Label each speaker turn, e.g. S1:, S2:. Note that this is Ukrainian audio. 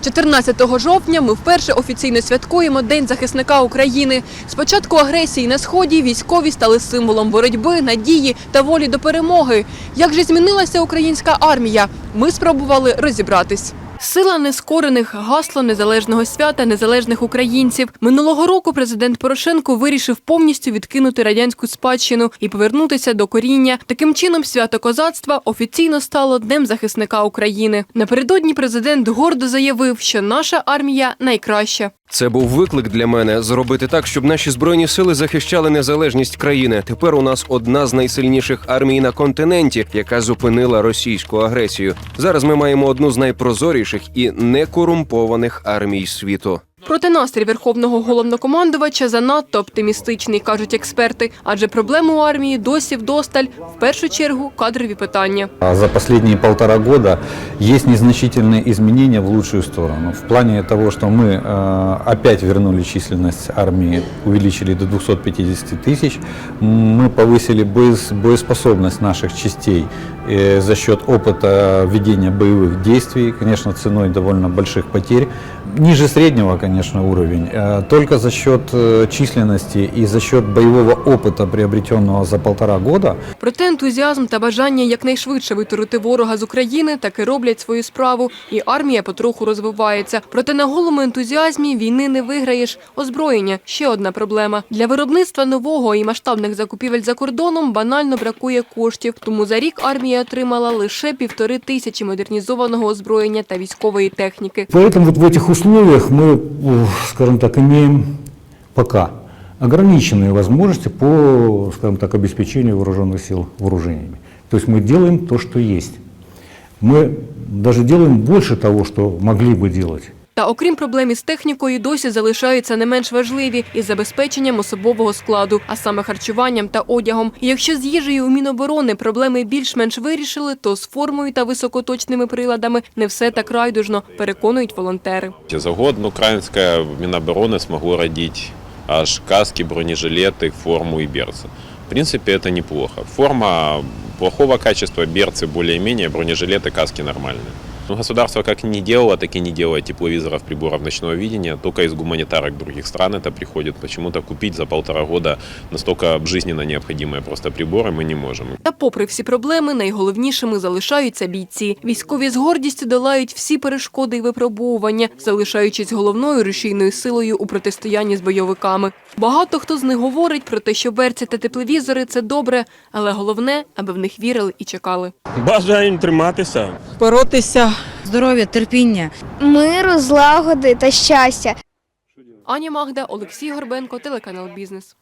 S1: 14 жовтня ми вперше офіційно святкуємо День захисника України. З початку агресії на сході військові стали символом боротьби, надії та волі до перемоги. Як же змінилася українська армія? Ми спробували розібратись. Сила нескорених гасло незалежного свята незалежних українців. Минулого року президент Порошенко вирішив повністю відкинути радянську спадщину і повернутися до коріння. Таким чином, свято козацтва офіційно стало Днем захисника України. Напередодні президент гордо заявив, що наша армія найкраща.
S2: Це був виклик для мене зробити так, щоб наші збройні сили захищали незалежність країни. Тепер у нас одна з найсильніших армій на континенті, яка зупинила російську агресію. Зараз ми маємо одну з найпрозоріших і некорумпованих армій світу.
S1: Проте настрій верховного головнокомандувача занадто оптимістичний, кажуть експерти. Адже проблеми у армії досі вдосталь. В першу чергу кадрові питання.
S3: А За последние полтора года есть незначительные изменения в лучшую сторону. В плане того, что мы э, опять вернули численность армии, увеличили до 250 тысяч, мы повысили боес- боеспособность наших частей э, за счет опыта ведения боевых действий, конечно, ценой довольно больших потерь. Ниже среднего, конечно, уровень. Э, Только за счет э, численности и за счет боевого опыта, приобретенного за полтора года,
S1: Проте ентузіазм та бажання якнайшвидше витурити ворога з України таки роблять свою справу, і армія потроху розвивається. Проте на голому ентузіазмі війни не виграєш. Озброєння ще одна проблема. Для виробництва нового і масштабних закупівель за кордоном банально бракує коштів. Тому за рік армія отримала лише півтори тисячі модернізованого озброєння та військової техніки.
S4: Поэтому вот в этих условиях мы, ух, скажем так, имеем пока ограниченные возможности по, скажем так, обеспечению вооруженных сил вооружениями. То есть мы делаем то, что есть. Мы даже делаем больше того, что могли бы делать.
S1: Та окрім проблем із технікою, досі залишаються не менш важливі із забезпеченням особового складу, а саме харчуванням та одягом. І якщо з їжею у Міноборони проблеми більш-менш вирішили, то з формою та високоточними приладами не все так райдужно, переконують волонтери.
S5: За год ну, украинская Минобороны смогло родить аж каски, бронежилеты, форму и берцы. В принципе, это неплохо. Форма плохого качества, берцы более-менее, бронежилеты, каски нормальные. Ну, государство как не делало, так и не делает тепловизоров, приборов ночного видения. Только из гуманитарок других стран это приходит. Почему-то купить за полтора года настолько жизненно необходимые просто приборы мы не можем.
S1: Та попри всі проблеми, найголовнішими залишаються бійці. Військові з гордістю долають всі перешкоди і випробовування, залишаючись головною рушійною силою у протистоянні з бойовиками. Багато хто з них говорить про те, що берці та тепловізори це добре, але головне, аби в них вірили і чекали.
S6: Бажаємо триматися.
S7: боротися.
S8: здоров'я, терпіння.
S9: миру, злагоди та щастя.
S1: Аня Магда, Олексій Горбенко, телеканал Бізнес.